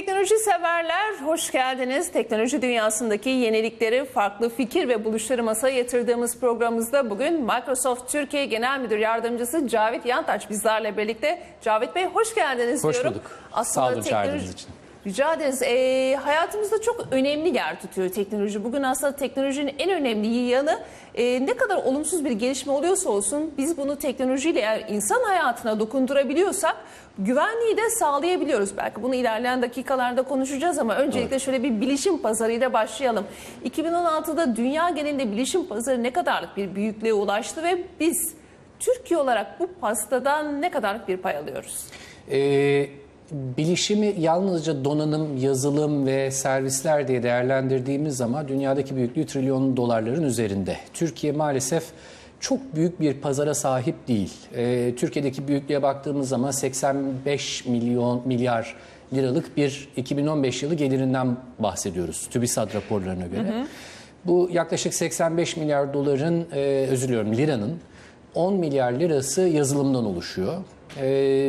Teknoloji severler, hoş geldiniz. Teknoloji dünyasındaki yenilikleri, farklı fikir ve buluşları masaya yatırdığımız programımızda bugün Microsoft Türkiye Genel Müdür Yardımcısı Cavit Yantaç bizlerle birlikte. Cavit Bey hoş geldiniz Hoş diyorum. bulduk. Sağ olun çağırdığınız için. Rica ederiz. Ee, hayatımızda çok önemli yer tutuyor teknoloji. Bugün aslında teknolojinin en önemli yanı e, ne kadar olumsuz bir gelişme oluyorsa olsun biz bunu teknolojiyle eğer insan hayatına dokundurabiliyorsak güvenliği de sağlayabiliyoruz. Belki bunu ilerleyen dakikalarda konuşacağız ama öncelikle şöyle bir bilişim pazarıyla başlayalım. 2016'da dünya genelinde bilişim pazarı ne kadarlık bir büyüklüğe ulaştı ve biz Türkiye olarak bu pastadan ne kadarlık bir pay alıyoruz? Ee, bilişimi yalnızca donanım, yazılım ve servisler diye değerlendirdiğimiz zaman dünyadaki büyüklüğü trilyon dolarların üzerinde. Türkiye maalesef çok büyük bir pazara sahip değil. Ee, Türkiye'deki büyüklüğe baktığımız zaman 85 milyon milyar liralık bir 2015 yılı gelirinden bahsediyoruz TÜBİSAD raporlarına göre. Bu yaklaşık 85 milyar doların, e, özür diliyorum liranın 10 milyar lirası yazılımdan oluşuyor. Ee,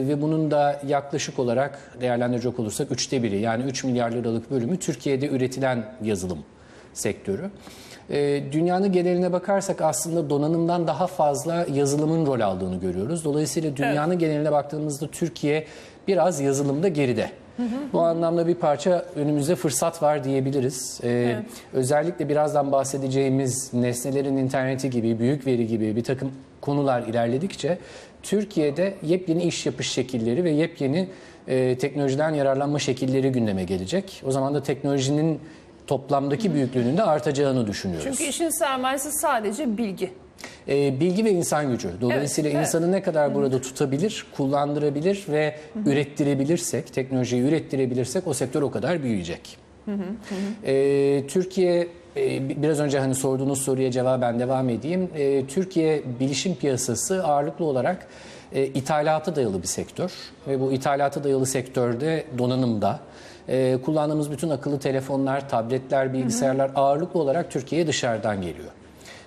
ve bunun da yaklaşık olarak değerlendirecek olursak üçte biri yani 3 milyar liralık bölümü Türkiye'de üretilen yazılım sektörü. Ee, dünyanın geneline bakarsak aslında donanımdan daha fazla yazılımın rol aldığını görüyoruz. Dolayısıyla dünyanın geneline baktığımızda Türkiye biraz yazılımda geride. Bu anlamda bir parça önümüzde fırsat var diyebiliriz. Ee, Özellikle birazdan bahsedeceğimiz nesnelerin interneti gibi, büyük veri gibi bir takım konular ilerledikçe Türkiye'de yepyeni iş yapış şekilleri ve yepyeni e, teknolojiden yararlanma şekilleri gündeme gelecek. O zaman da teknolojinin toplamdaki büyüklüğünün de artacağını düşünüyoruz. Çünkü işin sermayesi sadece bilgi. Ee, bilgi ve insan gücü. Dolayısıyla Evet, evet. insanı ne kadar burada tutabilir, kullandırabilir ve ürettirebilirsek, teknolojiyi ürettirebilirsek o sektör o kadar büyüyecek. Türkiye e, bi- biraz önce hani sorduğunuz soruya cevaben devam edeyim. Ee, Türkiye bilişim piyasası ağırlıklı olarak e, ithalata dayalı bir sektör ve bu ithalata dayalı sektörde donanımda e, kullandığımız bütün akıllı telefonlar, tabletler, bilgisayarlar ağırlıklı olarak Türkiye'ye dışarıdan geliyor.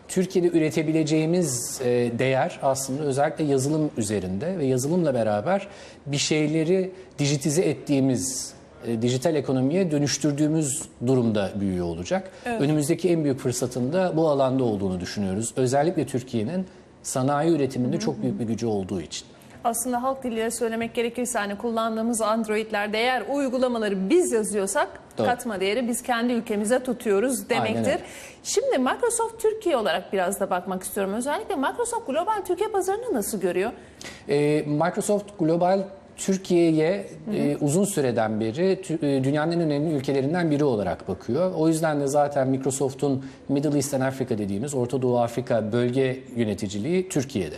Türkiye'de üretebileceğimiz e, değer aslında özellikle yazılım üzerinde ve yazılımla beraber bir şeyleri dijitize ettiğimiz, e, dijital ekonomiye dönüştürdüğümüz durumda büyüyor olacak. Önümüzdeki en büyük fırsatın da bu alanda olduğunu düşünüyoruz. Özellikle Türkiye'nin sanayi üretiminde çok büyük bir gücü olduğu için. Aslında halk diliyle söylemek gerekirse hani kullandığımız Android'lerde eğer uygulamaları biz yazıyorsak Doğru. katma değeri biz kendi ülkemize tutuyoruz demektir. Şimdi Microsoft Türkiye olarak biraz da bakmak istiyorum. Özellikle Microsoft global Türkiye pazarını nasıl görüyor? Ee, Microsoft Global Türkiye'ye e, uzun süreden beri e, dünyanın en önemli ülkelerinden biri olarak bakıyor. O yüzden de zaten Microsoft'un Middle East and Africa dediğimiz Orta Doğu Afrika bölge yöneticiliği Türkiye'de.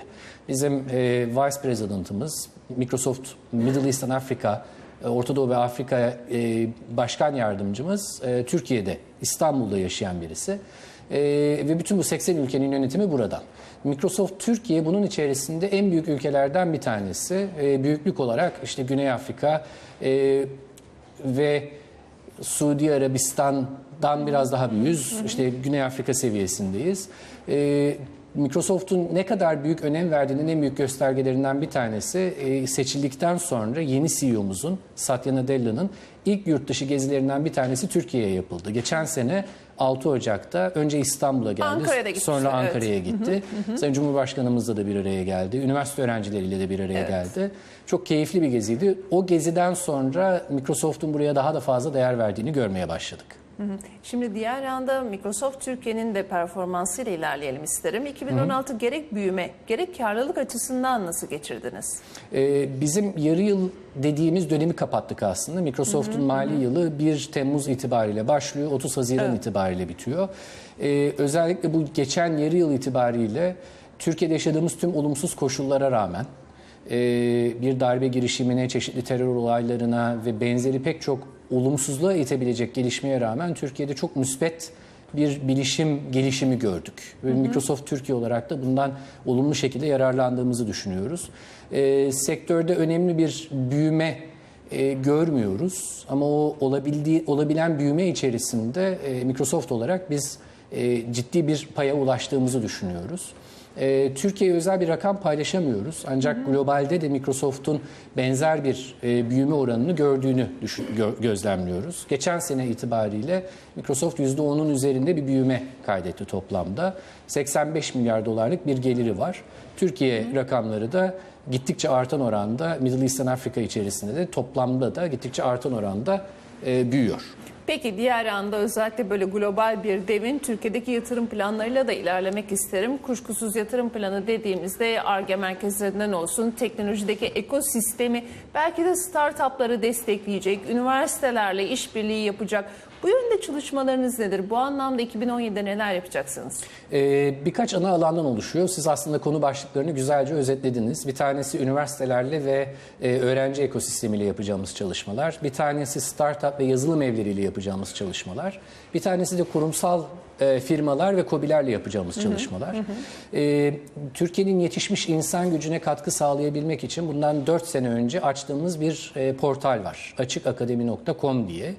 Bizim e, Vice President'ımız Microsoft Middle East and Africa e, Orta Doğu ve Afrika e, Başkan Yardımcımız e, Türkiye'de, İstanbul'da yaşayan birisi. E, ve bütün bu 80 ülkenin yönetimi buradan. Microsoft Türkiye bunun içerisinde en büyük ülkelerden bir tanesi. E, büyüklük olarak işte Güney Afrika e, ve Suudi Arabistan'dan biraz daha büyüğüz. İşte Güney Afrika seviyesindeyiz. Ee, Microsoft'un ne kadar büyük önem verdiğinin en büyük göstergelerinden bir tanesi e, seçildikten sonra yeni CEO'muzun Satya Nadella'nın ilk yurt dışı gezilerinden bir tanesi Türkiye'ye yapıldı. Geçen sene 6 Ocak'ta önce İstanbul'a geldi. Ankara'ya da gitmişti, Sonra evet. Ankara'ya gitti. Sayın Cumhurbaşkanımızla da bir araya geldi. Üniversite öğrencileriyle de bir araya geldi. Çok keyifli bir geziydi. O geziden sonra Microsoft'un buraya daha da fazla değer verdiğini görmeye başladık. Şimdi diğer yanda Microsoft Türkiye'nin de performansıyla ilerleyelim isterim. 2016 gerek büyüme gerek karlılık açısından nasıl geçirdiniz? Ee, bizim yarı yıl dediğimiz dönemi kapattık aslında. Microsoft'un mali yılı 1 Temmuz itibariyle başlıyor, 30 Haziran itibariyle bitiyor. Ee, özellikle bu geçen yarı yıl itibariyle Türkiye'de yaşadığımız tüm olumsuz koşullara rağmen e, bir darbe girişimine, çeşitli terör olaylarına ve benzeri pek çok olumsuzluğa itebilecek gelişmeye rağmen Türkiye'de çok müspet bir bilişim gelişimi gördük. Ve Microsoft Türkiye olarak da bundan olumlu şekilde yararlandığımızı düşünüyoruz. Ee, sektörde önemli bir büyüme e, görmüyoruz ama o olabildiği olabilen büyüme içerisinde e, Microsoft olarak biz e, ciddi bir paya ulaştığımızı düşünüyoruz. E, Türkiye'ye özel bir rakam paylaşamıyoruz. Ancak globalde de Microsoft'un benzer bir e, büyüme oranını gördüğünü düşün, gö- gözlemliyoruz. Geçen sene itibariyle Microsoft %10'un üzerinde bir büyüme kaydetti toplamda. 85 milyar dolarlık bir geliri var. Türkiye rakamları da gittikçe artan oranda Middle East and Afrika içerisinde de toplamda da gittikçe artan oranda e, büyüyor. Peki diğer yanda özellikle böyle global bir devin Türkiye'deki yatırım planlarıyla da ilerlemek isterim. Kuşkusuz yatırım planı dediğimizde ARGE merkezlerinden olsun, teknolojideki ekosistemi belki de startupları destekleyecek, üniversitelerle işbirliği yapacak. Bu yönde çalışmalarınız nedir? Bu anlamda 2017'de neler yapacaksınız? Ee, birkaç ana alandan oluşuyor. Siz aslında konu başlıklarını güzelce özetlediniz. Bir tanesi üniversitelerle ve e, öğrenci ekosistemiyle yapacağımız çalışmalar. Bir tanesi startup ve yazılım evleriyle yapacağımız çalışmalar. Bir tanesi de kurumsal e, firmalar ve kobilerle yapacağımız çalışmalar. Ee, Türkiye'nin yetişmiş insan gücüne katkı sağlayabilmek için bundan 4 sene önce açtığımız bir e, portal var. açıkakademi.com diye.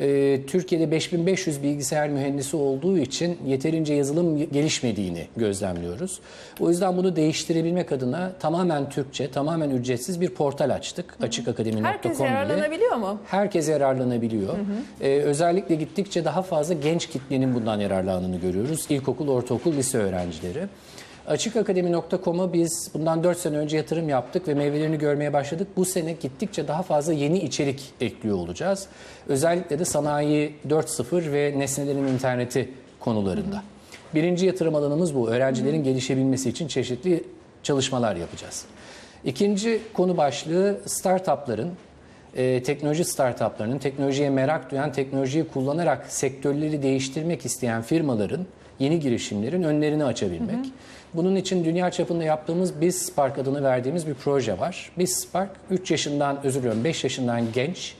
Ee, Türkiye'de 5500 bilgisayar mühendisi olduğu için yeterince yazılım gelişmediğini gözlemliyoruz. O yüzden bunu değiştirebilmek adına tamamen Türkçe, tamamen ücretsiz bir portal açtık. Açıkakademi.com Herkes yararlanabiliyor mu? Herkes yararlanabiliyor. Ee, özellikle gittikçe daha fazla genç kitlenin bundan yararlandığını görüyoruz. İlkokul, ortaokul, lise öğrencileri. Açıkakademi.com'a biz bundan 4 sene önce yatırım yaptık ve meyvelerini görmeye başladık. Bu sene gittikçe daha fazla yeni içerik ekliyor olacağız. Özellikle de sanayi 4.0 ve nesnelerin interneti konularında. Birinci yatırım alanımız bu. Öğrencilerin gelişebilmesi için çeşitli çalışmalar yapacağız. İkinci konu başlığı startupların e, teknoloji startuplarının, teknolojiye merak duyan, teknolojiyi kullanarak sektörleri değiştirmek isteyen firmaların, yeni girişimlerin önlerini açabilmek. Bunun için dünya çapında yaptığımız BizSpark adını verdiğimiz bir proje var. BizSpark 3 yaşından, özür diliyorum 5 yaşından genç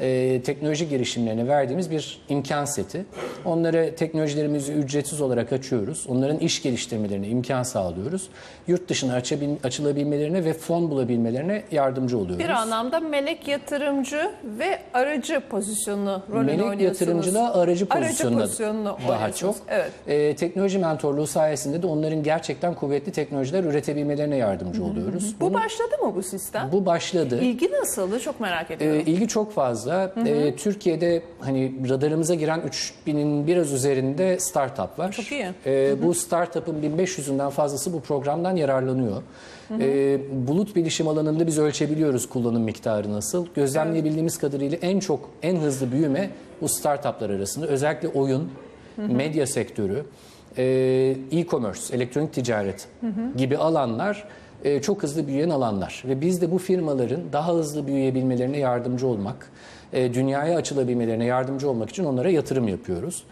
e, teknoloji girişimlerine verdiğimiz bir imkan seti. Onlara teknolojilerimizi ücretsiz olarak açıyoruz. Onların iş geliştirmelerine imkan sağlıyoruz. Yurt dışına açabil, açılabilmelerine ve fon bulabilmelerine yardımcı oluyoruz. Bir anlamda melek yatırımcı ve aracı pozisyonu rolünü Melek oynuyorsunuz. yatırımcılığa aracı pozisyonunda pozisyonunu daha çok. Evet. Ee, teknoloji mentorluğu sayesinde de onların gerçekten kuvvetli teknolojiler üretebilmelerine yardımcı oluyoruz. Bu başladı mı bu sistem? Bu başladı. İlgi nasıldı? Çok merak ediyorum. Ee, ilgi çok fazla. Ee, Türkiye'de hani radarımıza giren 3000'in biraz üzerinde startup var. Çok iyi. Ee, bu startup'ın 1500'ünden fazlası bu programdan yararlanıyor. Ee, bulut bilişim alanında biz ölçebiliyoruz kullanım miktarı nasıl. Gözlemleyebildiğimiz kadarıyla en çok, en hızlı büyüme bu startuplar arasında. Özellikle oyun, medya sektörü, e, e-commerce, elektronik ticaret gibi alanlar e, çok hızlı büyüyen alanlar. Ve biz de bu firmaların daha hızlı büyüyebilmelerine yardımcı olmak, e, dünyaya açılabilmelerine yardımcı olmak için onlara yatırım yapıyoruz.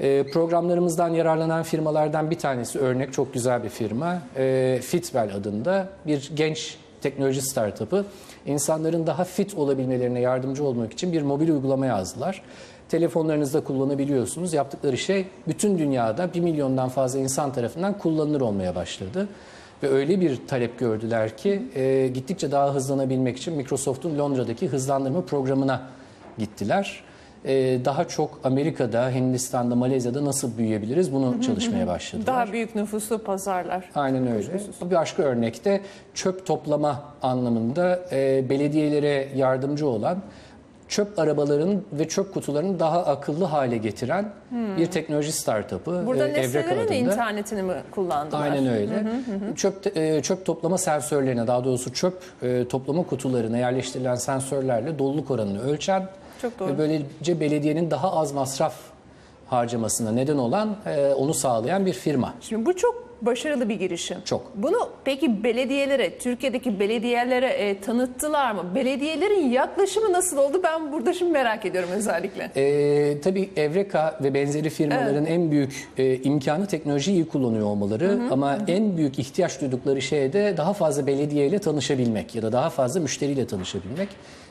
E, programlarımızdan yararlanan firmalardan bir tanesi örnek çok güzel bir firma. E, Fitwel adında bir genç teknoloji startup'ı insanların daha fit olabilmelerine yardımcı olmak için bir mobil uygulama yazdılar. Telefonlarınızda kullanabiliyorsunuz. Yaptıkları şey bütün dünyada 1 milyondan fazla insan tarafından kullanılır olmaya başladı. Ve öyle bir talep gördüler ki e, gittikçe daha hızlanabilmek için Microsoft'un Londra'daki hızlandırma programına gittiler. E, daha çok Amerika'da, Hindistan'da, Malezya'da nasıl büyüyebiliriz bunu çalışmaya başladılar. Daha büyük nüfuslu pazarlar. Aynen öyle. Bir başka örnekte çöp toplama anlamında e, belediyelere yardımcı olan çöp arabalarının ve çöp kutularını daha akıllı hale getiren bir teknoloji startup'ı. Burada e, nesnelerin internetini mi kullandılar? Aynen öyle. Çöp e, çöp toplama sensörlerine, daha doğrusu çöp e, toplama kutularına yerleştirilen sensörlerle doluluk oranını ölçen Çok doğru. ve böylece belediyenin daha az masraf harcamasına neden olan, e, onu sağlayan bir firma. Şimdi bu çok başarılı bir girişim. Çok. Bunu peki belediyelere, Türkiye'deki belediyelere e, tanıttılar mı? Belediyelerin yaklaşımı nasıl oldu? Ben burada şimdi merak ediyorum özellikle. Ee, tabii Evreka ve benzeri firmaların en büyük e, imkanı teknolojiyi iyi kullanıyor olmaları ama en büyük ihtiyaç duydukları şey de daha fazla belediyeyle tanışabilmek ya da daha fazla müşteriyle tanışabilmek.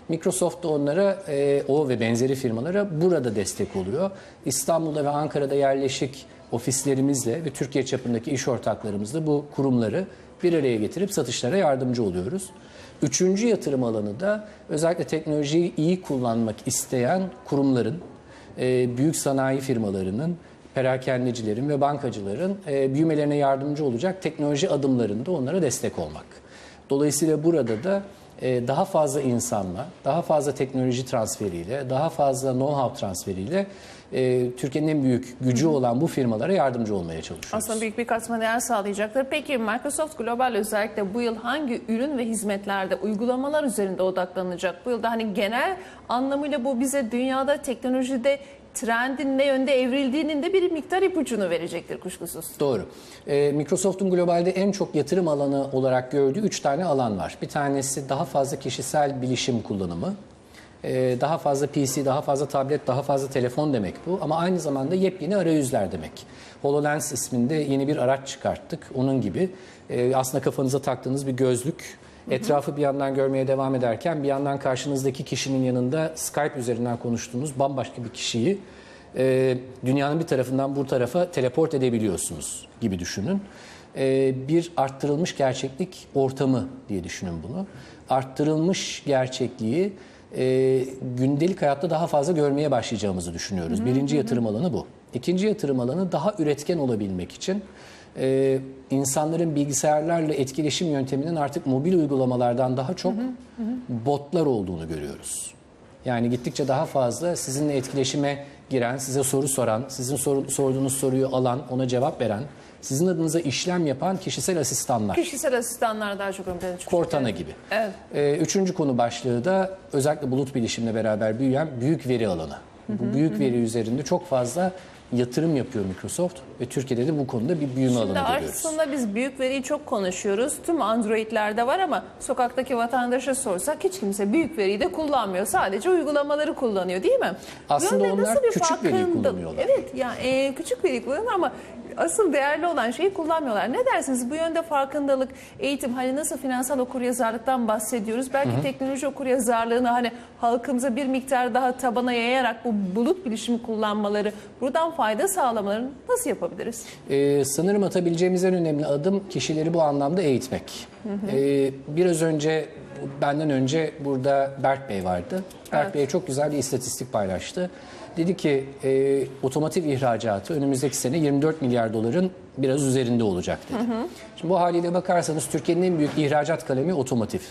Microsoft da onlara, e, o ve benzeri firmalara burada destek oluyor. İstanbul'da ve Ankara'da yerleşik ofislerimizle ve Türkiye çapındaki iş ortaklarımızla bu kurumları bir araya getirip satışlara yardımcı oluyoruz. Üçüncü yatırım alanı da özellikle teknolojiyi iyi kullanmak isteyen kurumların, e, büyük sanayi firmalarının, perakendecilerin ve bankacıların e, büyümelerine yardımcı olacak teknoloji adımlarında onlara destek olmak. Dolayısıyla burada da daha fazla insanla, daha fazla teknoloji transferiyle, daha fazla know-how transferiyle e, Türkiye'nin en büyük gücü olan bu firmalara yardımcı olmaya çalışıyoruz. Aslında büyük bir katma değer sağlayacaktır. Peki Microsoft Global özellikle bu yıl hangi ürün ve hizmetlerde uygulamalar üzerinde odaklanacak? Bu yılda hani genel anlamıyla bu bize dünyada teknolojide trendin ne yönde evrildiğinin de bir miktar ipucunu verecektir kuşkusuz. Doğru. Ee, Microsoft'un globalde en çok yatırım alanı olarak gördüğü üç tane alan var. Bir tanesi daha fazla kişisel bilişim kullanımı. Ee, daha fazla PC, daha fazla tablet, daha fazla telefon demek bu. Ama aynı zamanda yepyeni arayüzler demek. HoloLens isminde yeni bir araç çıkarttık. Onun gibi Ee, aslında kafanıza taktığınız bir gözlük. Etrafı bir yandan görmeye devam ederken bir yandan karşınızdaki kişinin yanında Skype üzerinden konuştuğunuz bambaşka bir kişiyi e, dünyanın bir tarafından bu tarafa teleport edebiliyorsunuz gibi düşünün. E, bir arttırılmış gerçeklik ortamı diye düşünün bunu. Arttırılmış gerçekliği e, gündelik hayatta daha fazla görmeye başlayacağımızı düşünüyoruz. Birinci yatırım alanı bu. İkinci yatırım alanı daha üretken olabilmek için e, insanların bilgisayarlarla etkileşim yönteminin artık mobil uygulamalardan daha çok botlar olduğunu görüyoruz. Yani gittikçe daha fazla sizinle etkileşime giren, size soru soran, sizin sor- sorduğunuz soruyu alan, ona cevap veren, sizin adınıza işlem yapan kişisel asistanlar. Kişisel asistanlar daha çok ön plana çıkacak. Cortana gibi. Evet. Ee, üçüncü konu başlığı da özellikle bulut bilişimle beraber büyüyen büyük veri alanı. Bu büyük veri üzerinde çok fazla yatırım yapıyor Microsoft ve Türkiye'de de bu konuda bir büyüme Şimdi alanı görüyoruz. aslında biz büyük veriyi çok konuşuyoruz. Tüm Android'lerde var ama sokaktaki vatandaşa sorsak hiç kimse büyük veriyi de kullanmıyor. Sadece uygulamaları kullanıyor değil mi? Aslında Yönde onlar küçük veriyi farkındalık- kullanıyorlar. Evet yani e, küçük veriyi kullanıyorlar ama asıl değerli olan şeyi kullanmıyorlar. Ne dersiniz bu yönde farkındalık, eğitim hani nasıl finansal okuryazarlıktan bahsediyoruz. Belki teknoloji okuryazarlığını hani halkımıza bir miktar daha tabana yayarak bu bulut bilişimi kullanmaları, buradan fayda sağlamalarını nasıl yapabiliriz? Ee, sanırım atabileceğimiz en önemli adım kişileri bu anlamda eğitmek. Ee, biraz önce, benden önce burada Berk Bey vardı. Berk Evet. Bey çok güzel bir istatistik paylaştı. Dedi ki e, otomotiv ihracatı önümüzdeki sene 24 milyar doların biraz üzerinde olacak dedi. Şimdi bu haliyle bakarsanız Türkiye'nin en büyük ihracat kalemi otomotiv.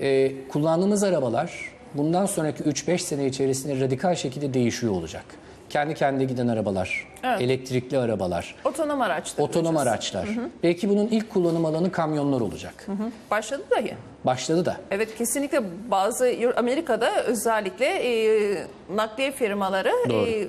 Ee, kullandığımız arabalar bundan sonraki 3-5 sene içerisinde radikal şekilde değişiyor olacak. Kendi kendine giden arabalar, Evet. elektrikli arabalar, Otonom araçlar. otonom araçlar. Belki bunun ilk kullanım alanı kamyonlar olacak. Başladı dahi. Başladı da. Evet kesinlikle bazı Amerika'da özellikle e, nakliye firmaları Doğru. e,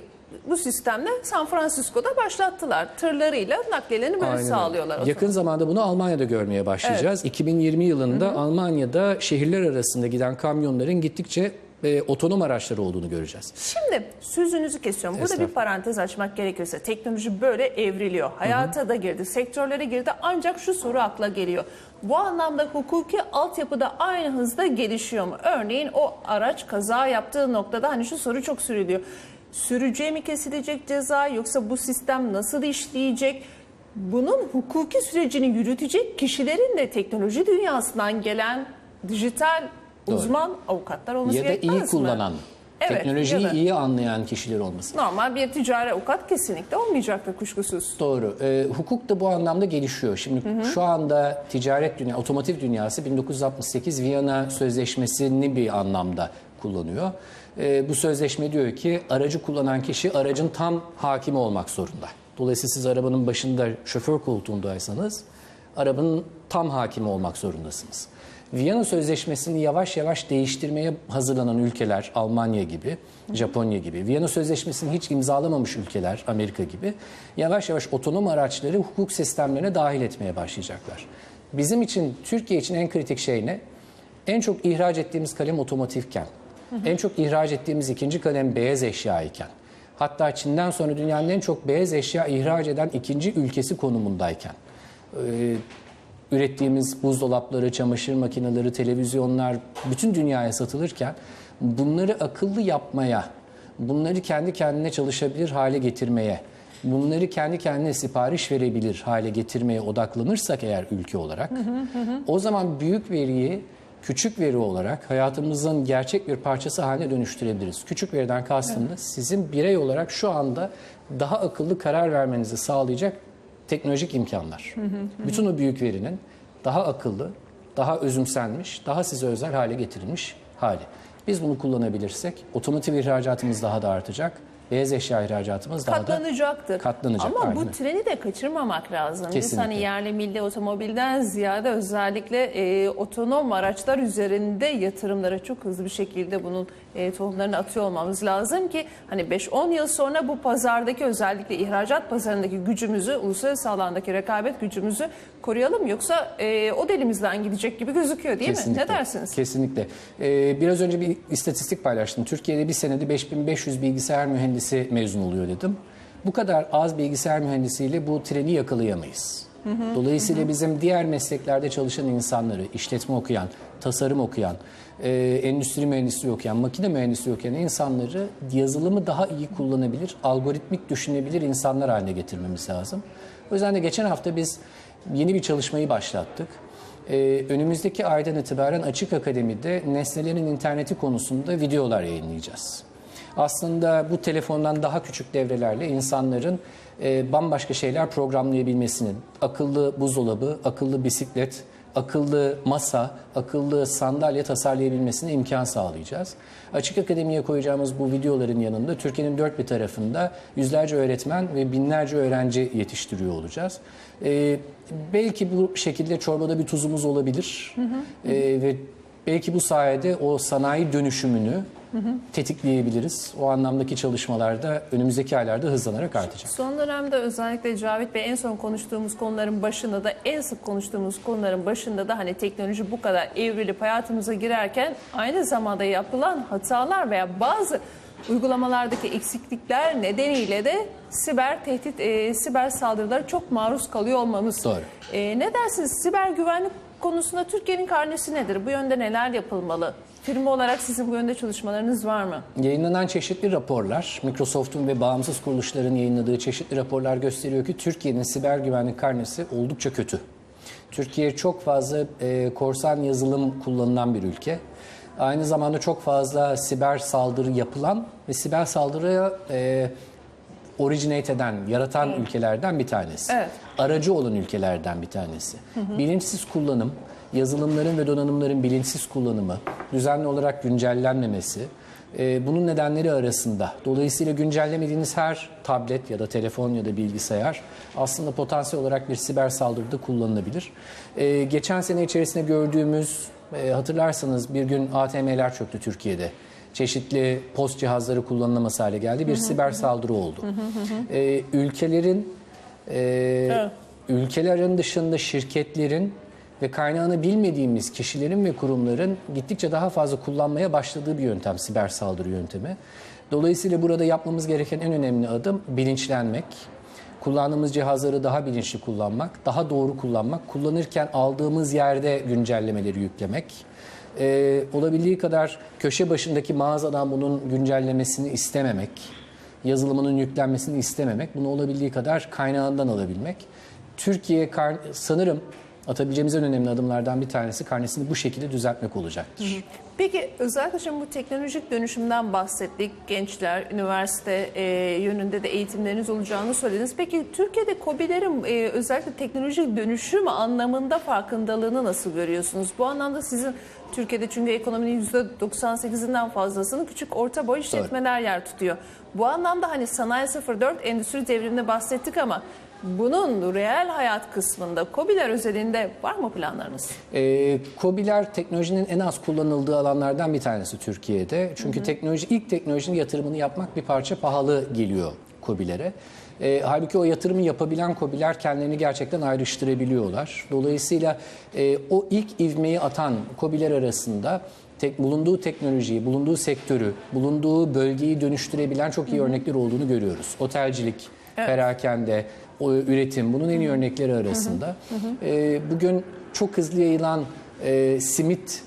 bu sistemle San Francisco'da başlattılar. Tırlarıyla nakliyelerini böyle Aynen sağlıyorlar. Yakın zamanda bunu Almanya'da görmeye başlayacağız. 2020 yılında Almanya'da şehirler arasında giden kamyonların gittikçe e, otonom araçları olduğunu göreceğiz. Şimdi sözünüzü kesiyorum. Burada bir parantez açmak gerekirse teknoloji böyle evriliyor. Hayata da girdi, sektörlere girdi ancak şu soru akla geliyor. Bu anlamda hukuki altyapıda aynı hızda gelişiyor mu? Örneğin o araç kaza yaptığı noktada hani şu soru çok sürülüyor. Sürücüye mi kesilecek ceza yoksa bu sistem nasıl işleyecek? Bunun hukuki sürecini yürütecek kişilerin de teknoloji dünyasından gelen dijital Doğru. uzman avukatlar olması Ya da gerekmez iyi mi? kullanan, Evet, teknolojiyi ya da- iyi anlayan kişiler olması. Normal bir ticari avukat kesinlikle olmayacaktır kuşkusuz. Doğru. Ee, hukuk da bu anlamda gelişiyor. Şimdi şu anda ticaret dünya, otomotiv dünyası 1968 Viyana Sözleşmesi'ni bir anlamda kullanıyor. Ee, bu sözleşme diyor ki aracı kullanan kişi aracın tam hakimi olmak zorunda. Dolayısıyla siz arabanın başında şoför koltuğundaysanız arabanın tam hakimi olmak zorundasınız. Viyana Sözleşmesi'ni yavaş yavaş değiştirmeye hazırlanan ülkeler, Almanya gibi, Japonya gibi, Viyana Sözleşmesi'ni hiç imzalamamış ülkeler, Amerika gibi, yavaş yavaş otonom araçları hukuk sistemlerine dahil etmeye başlayacaklar. Bizim için, Türkiye için en kritik şey ne? En çok ihraç ettiğimiz kalem otomotivken, en çok ihraç ettiğimiz ikinci kalem beyaz eşya iken, hatta Çin'den sonra dünyanın en çok beyaz eşya ihraç eden ikinci ülkesi konumundayken, ürettiğimiz buzdolapları, çamaşır makineleri, televizyonlar bütün dünyaya satılırken bunları akıllı yapmaya, bunları kendi kendine çalışabilir hale getirmeye, bunları kendi kendine sipariş verebilir hale getirmeye odaklanırsak eğer ülke olarak o zaman büyük veriyi küçük veri olarak hayatımızın gerçek bir parçası haline dönüştürebiliriz. Küçük veriden kastımda sizin birey olarak şu anda daha akıllı karar vermenizi sağlayacak teknolojik imkanlar. Bütün o büyük verinin daha akıllı, daha özümsenmiş, daha size özel hale getirilmiş hali. Biz bunu kullanabilirsek otomotiv ihracatımız daha da artacak. Beyaz eşya ihracatımız daha da katlanacaktır. katlanacak, Ama bu aynen. treni de kaçırmamak lazım. Biz Kesinlikle. hani yerli milli otomobilden ziyade özellikle e, otonom araçlar üzerinde yatırımlara çok hızlı bir şekilde bunun e, tohumlarını atıyor olmamız lazım ki hani 5-10 yıl sonra bu pazardaki özellikle ihracat pazarındaki gücümüzü, uluslararası alandaki rekabet gücümüzü koruyalım yoksa e, o delimizden gidecek gibi gözüküyor değil mi? Ne dersiniz? Kesinlikle. Ee, biraz önce bir istatistik paylaştım. Türkiye'de bir senede 5500 bilgisayar mühendisi mezun oluyor dedim. Bu kadar az bilgisayar mühendisiyle bu treni yakalayamayız. Dolayısıyla bizim diğer mesleklerde çalışan insanları, işletme okuyan, tasarım okuyan, e, endüstri mühendisliği okuyan, makine mühendisliği okuyan insanları yazılımı daha iyi kullanabilir, algoritmik düşünebilir insanlar haline getirmemiz lazım. O yüzden de geçen hafta biz yeni bir çalışmayı başlattık. Ee, önümüzdeki aydan itibaren Açık Akademi'de nesnelerin interneti konusunda videolar yayınlayacağız. Aslında bu telefondan daha küçük devrelerle insanların e, bambaşka şeyler programlayabilmesinin, akıllı buzdolabı, akıllı bisiklet, akıllı masa, akıllı sandalye tasarlayabilmesine imkan sağlayacağız. Açık Akademi'ye koyacağımız bu videoların yanında Türkiye'nin dört bir tarafında yüzlerce öğretmen ve binlerce öğrenci yetiştiriyor olacağız. Ee, belki bu şekilde çorbada bir tuzumuz olabilir Ee, ve belki bu sayede o sanayi dönüşümünü tetikleyebiliriz. O anlamdaki çalışmalarda önümüzdeki aylarda hızlanarak artacak. Son dönemde özellikle Cavit Bey en son konuştuğumuz konuların başında da en sık konuştuğumuz konuların başında da hani teknoloji bu kadar evrilip hayatımıza girerken aynı zamanda yapılan hatalar veya bazı uygulamalardaki eksiklikler nedeniyle de siber tehdit, e, siber saldırılara çok maruz kalıyor olmamız. Doğru. E, ne dersiniz siber güvenlik konusunda Türkiye'nin karnesi nedir? Bu yönde neler yapılmalı? Firma olarak sizin bu yönde çalışmalarınız var mı? Yayınlanan çeşitli raporlar, Microsoft'un ve bağımsız kuruluşların yayınladığı çeşitli raporlar gösteriyor ki Türkiye'nin siber güvenlik karnesi oldukça kötü. Türkiye çok fazla e, korsan yazılım kullanılan bir ülke. Aynı zamanda çok fazla siber saldırı yapılan ve siber saldırıya e, originate eden, yaratan ülkelerden bir tanesi. Evet. Aracı olan ülkelerden bir tanesi. Bilinçsiz kullanım, yazılımların ve donanımların bilinçsiz kullanımı, düzenli olarak güncellenmemesi, e, bunun nedenleri arasında. Dolayısıyla güncellemediğiniz her tablet ya da telefon ya da bilgisayar aslında potansiyel olarak bir siber saldırıda kullanılabilir. E, geçen sene içerisinde gördüğümüz, e, hatırlarsanız bir gün ATM'ler çöktü Türkiye'de çeşitli post cihazları kullanılamaz hale geldi. Bir siber saldırı oldu. Ee, ülkelerin e, ülkelerin dışında şirketlerin ve kaynağını bilmediğimiz kişilerin ve kurumların gittikçe daha fazla kullanmaya başladığı bir yöntem siber saldırı yöntemi. Dolayısıyla burada yapmamız gereken en önemli adım bilinçlenmek. Kullandığımız cihazları daha bilinçli kullanmak, daha doğru kullanmak, kullanırken aldığımız yerde güncellemeleri yüklemek. Ee, olabildiği kadar köşe başındaki mağazadan bunun güncellemesini istememek, yazılımının yüklenmesini istememek, bunu olabildiği kadar kaynağından alabilmek. Türkiye sanırım atabileceğimiz en önemli adımlardan bir tanesi karnesini bu şekilde düzeltmek olacaktır. Peki özellikle şimdi bu teknolojik dönüşümden bahsettik. Gençler, üniversite e, yönünde de eğitimleriniz olacağını söylediniz. Peki Türkiye'de KOBİ'lerin e, özellikle teknolojik dönüşüm anlamında farkındalığını nasıl görüyorsunuz? Bu anlamda sizin Türkiye'de çünkü ekonominin %98'inden fazlasını küçük orta boy işletmeler yer tutuyor. Bu anlamda hani sanayi 04 endüstri devriminde bahsettik ama bunun reel hayat kısmında KOBİ'ler özelinde var mı planlarınız? Ee, KOBİ'ler teknolojinin en az kullanıldığı alanlardan bir tanesi Türkiye'de. Çünkü teknoloji ilk teknolojinin yatırımını yapmak bir parça pahalı geliyor KOBİ'lere. Ee, halbuki o yatırımı yapabilen KOBİ'ler kendilerini gerçekten ayrıştırabiliyorlar. Dolayısıyla e, o ilk ivmeyi atan KOBİ'ler arasında tek, bulunduğu teknolojiyi, bulunduğu sektörü, bulunduğu bölgeyi dönüştürebilen çok iyi örnekler olduğunu görüyoruz. Otelcilik, perakende, o üretim bunun en iyi örnekleri arasında. Ee, bugün çok hızlı yayılan e, simit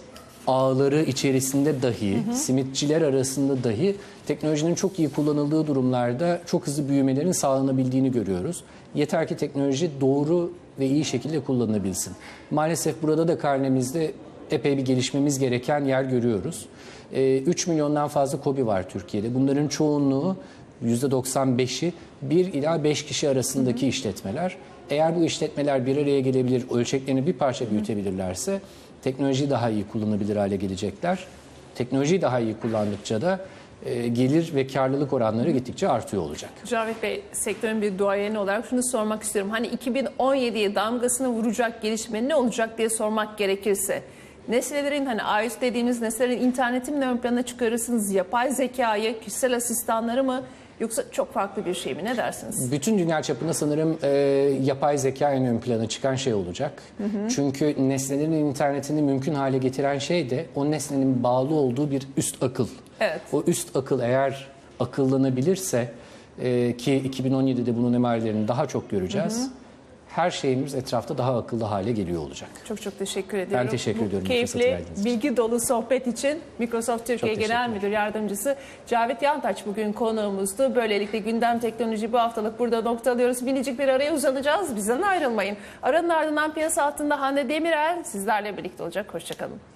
ağları içerisinde dahi, simitçiler arasında dahi teknolojinin çok iyi kullanıldığı durumlarda çok hızlı büyümelerin sağlanabildiğini görüyoruz. Yeter ki teknoloji doğru ve iyi şekilde kullanılabilsin. Maalesef burada da karnemizde epey bir gelişmemiz gereken yer görüyoruz. E, 3 milyondan fazla KOBİ var Türkiye'de. Bunların çoğunluğu %95'i 1 ila 5 kişi arasındaki işletmeler. Eğer bu işletmeler bir araya gelebilir, ölçeklerini bir parça büyütebilirlerse teknolojiyi daha iyi kullanabilir hale gelecekler. Teknolojiyi daha iyi kullandıkça da e, gelir ve karlılık oranları gittikçe artıyor olacak. Cavit Bey sektörün bir duayeni olarak şunu sormak istiyorum. Hani 2017'ye damgasını vuracak gelişme ne olacak diye sormak gerekirse. Nesnelerin hani AIS dediğimiz nesnelerin interneti ön plana çıkarırsınız? Yapay zekayı, kişisel asistanları mı? Yoksa çok farklı bir şey mi? Ne dersiniz? Bütün dünya çapında sanırım e, yapay zeka en ön plana çıkan şey olacak. Çünkü nesnelerin internetini mümkün hale getiren şey de o nesnenin bağlı olduğu bir üst akıl. Evet. O üst akıl eğer akıllanabilirse e, ki 2017'de bunun emarelerini daha çok göreceğiz. Her şeyimiz etrafta daha akıllı hale geliyor olacak. Çok çok teşekkür ediyorum. teşekkür Bu ediyorum Keyifli, bilgi dolu sohbet için Microsoft Türkiye Genel. Müdür Yardımcısı Cavit Yantaç bugün konuğumuzdu. Böylelikle gündem teknoloji bu haftalık burada noktalıyoruz. Minicik bir araya uzanacağız. Bizden ayrılmayın. Aranın ardından piyasa altında Hande Demirel sizlerle birlikte olacak. Hoşçakalın.